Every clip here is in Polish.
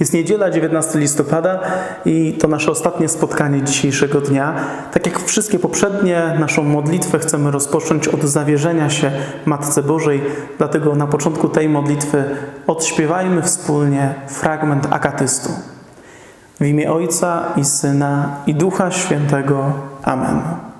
Jest niedziela, 19 listopada i to nasze ostatnie spotkanie dzisiejszego dnia. Tak jak wszystkie poprzednie, naszą modlitwę chcemy rozpocząć od zawierzenia się Matce Bożej. Dlatego na początku tej modlitwy odśpiewajmy wspólnie fragment akatystu. W imię Ojca i Syna i Ducha Świętego. Amen.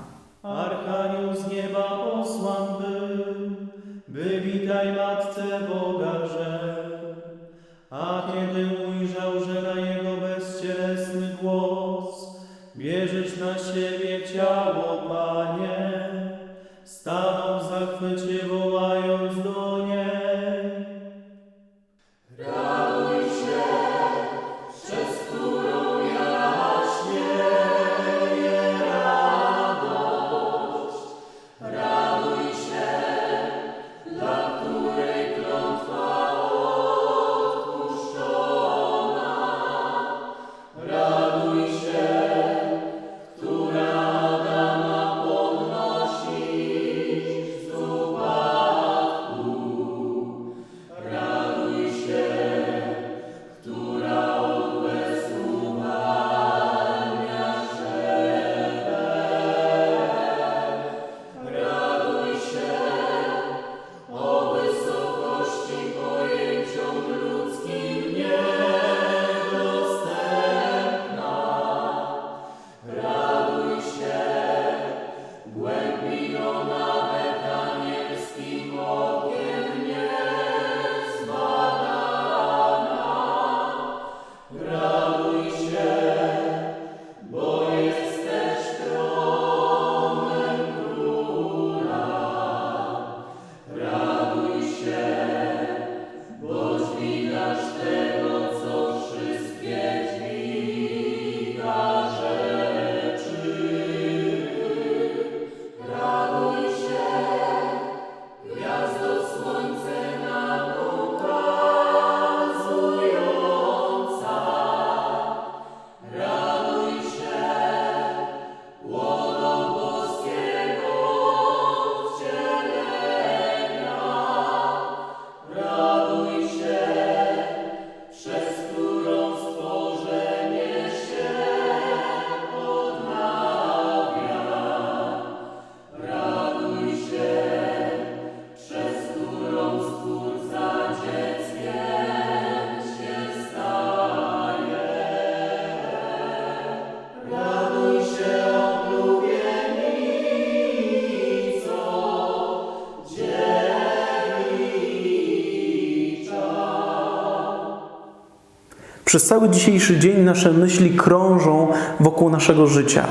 Przez cały dzisiejszy dzień nasze myśli krążą wokół naszego życia.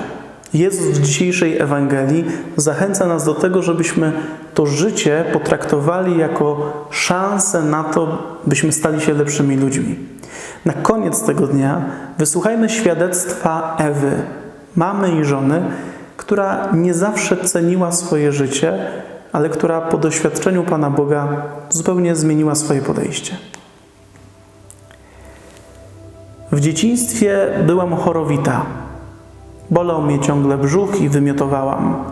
Jezus w dzisiejszej Ewangelii zachęca nas do tego, żebyśmy to życie potraktowali jako szansę na to, byśmy stali się lepszymi ludźmi. Na koniec tego dnia wysłuchajmy świadectwa Ewy, mamy i żony, która nie zawsze ceniła swoje życie, ale która po doświadczeniu Pana Boga zupełnie zmieniła swoje podejście. W dzieciństwie byłam chorowita. Bolał mnie ciągle brzuch i wymiotowałam.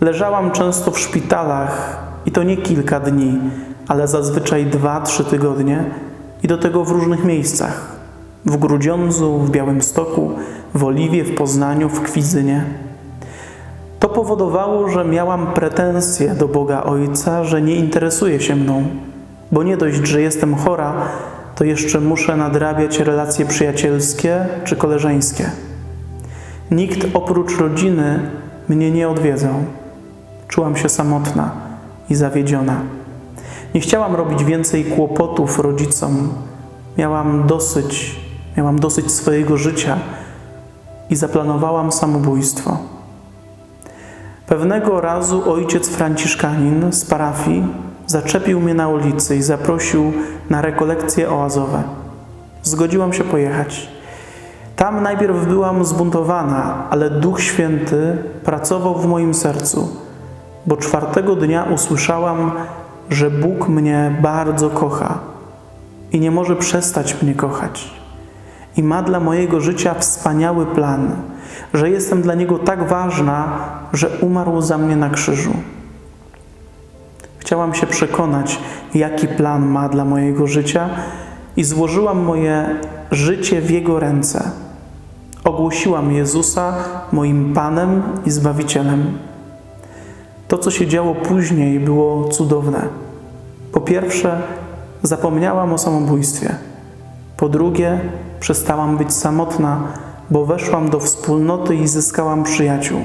Leżałam często w szpitalach i to nie kilka dni, ale zazwyczaj dwa, trzy tygodnie i do tego w różnych miejscach. W Grudziądzu, w Białymstoku, w Oliwie, w Poznaniu, w Kwizynie. To powodowało, że miałam pretensje do Boga Ojca, że nie interesuje się mną, bo nie dość, że jestem chora, to jeszcze muszę nadrabiać relacje przyjacielskie czy koleżeńskie. Nikt oprócz rodziny mnie nie odwiedzał. Czułam się samotna i zawiedziona. Nie chciałam robić więcej kłopotów rodzicom. Miałam dosyć, miałam dosyć swojego życia i zaplanowałam samobójstwo. Pewnego razu ojciec Franciszkanin z parafii zaczepił mnie na ulicy i zaprosił na rekolekcje oazowe. Zgodziłam się pojechać. Tam najpierw byłam zbuntowana, ale Duch Święty pracował w moim sercu, bo czwartego dnia usłyszałam, że Bóg mnie bardzo kocha i nie może przestać mnie kochać. I ma dla mojego życia wspaniały plan, że jestem dla Niego tak ważna, że umarł za mnie na krzyżu. Chciałam się przekonać, jaki plan ma dla mojego życia i złożyłam moje życie w Jego ręce. Ogłosiłam Jezusa moim Panem i Zbawicielem. To, co się działo później, było cudowne. Po pierwsze, zapomniałam o samobójstwie. Po drugie, przestałam być samotna, bo weszłam do wspólnoty i zyskałam przyjaciół.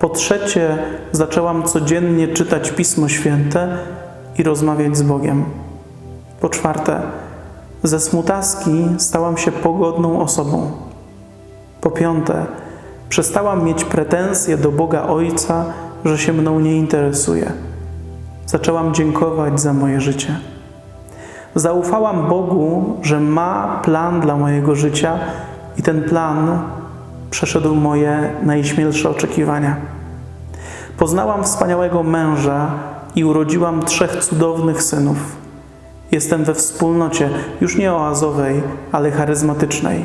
Po trzecie, zaczęłam codziennie czytać Pismo Święte i rozmawiać z Bogiem. Po czwarte, ze smutaski stałam się pogodną osobą. Po piąte, przestałam mieć pretensje do Boga Ojca, że się mną nie interesuje. Zaczęłam dziękować za moje życie. Zaufałam Bogu, że ma plan dla mojego życia i ten plan przeszedł moje najśmielsze oczekiwania. Poznałam wspaniałego męża i urodziłam trzech cudownych synów. Jestem we wspólnocie, już nie oazowej, ale charyzmatycznej.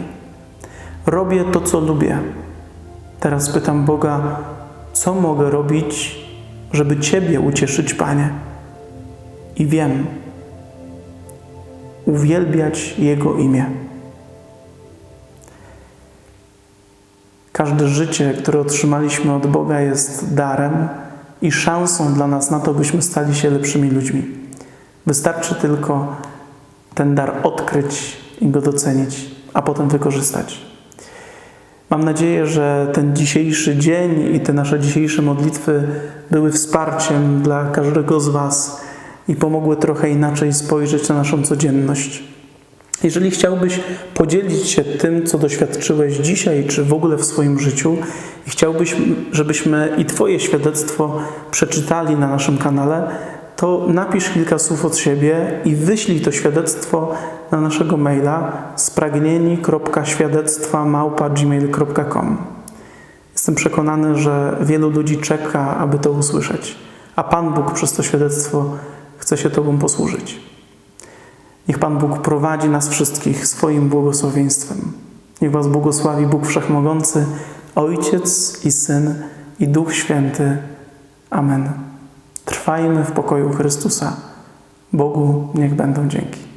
Robię to, co lubię. Teraz pytam Boga, co mogę robić, żeby Ciebie ucieszyć, Panie? I wiem, uwielbiać Jego imię. Każde życie, które otrzymaliśmy od Boga, jest darem i szansą dla nas na to, byśmy stali się lepszymi ludźmi. Wystarczy tylko ten dar odkryć i go docenić, a potem wykorzystać. Mam nadzieję, że ten dzisiejszy dzień i te nasze dzisiejsze modlitwy były wsparciem dla każdego z Was i pomogły trochę inaczej spojrzeć na naszą codzienność. Jeżeli chciałbyś podzielić się tym, co doświadczyłeś dzisiaj, czy w ogóle w swoim życiu, i chciałbyś, żebyśmy i Twoje świadectwo przeczytali na naszym kanale, to napisz kilka słów od siebie i wyślij to świadectwo na naszego maila spragnieni.świadectwa.gmail.com Jestem przekonany, że wielu ludzi czeka, aby to usłyszeć, a Pan Bóg przez to świadectwo chce się Tobą posłużyć. Niech Pan Bóg prowadzi nas wszystkich swoim błogosławieństwem. Niech Was błogosławi Bóg Wszechmogący, Ojciec i Syn i Duch Święty. Amen. Trwajmy w pokoju Chrystusa. Bogu niech będą dzięki.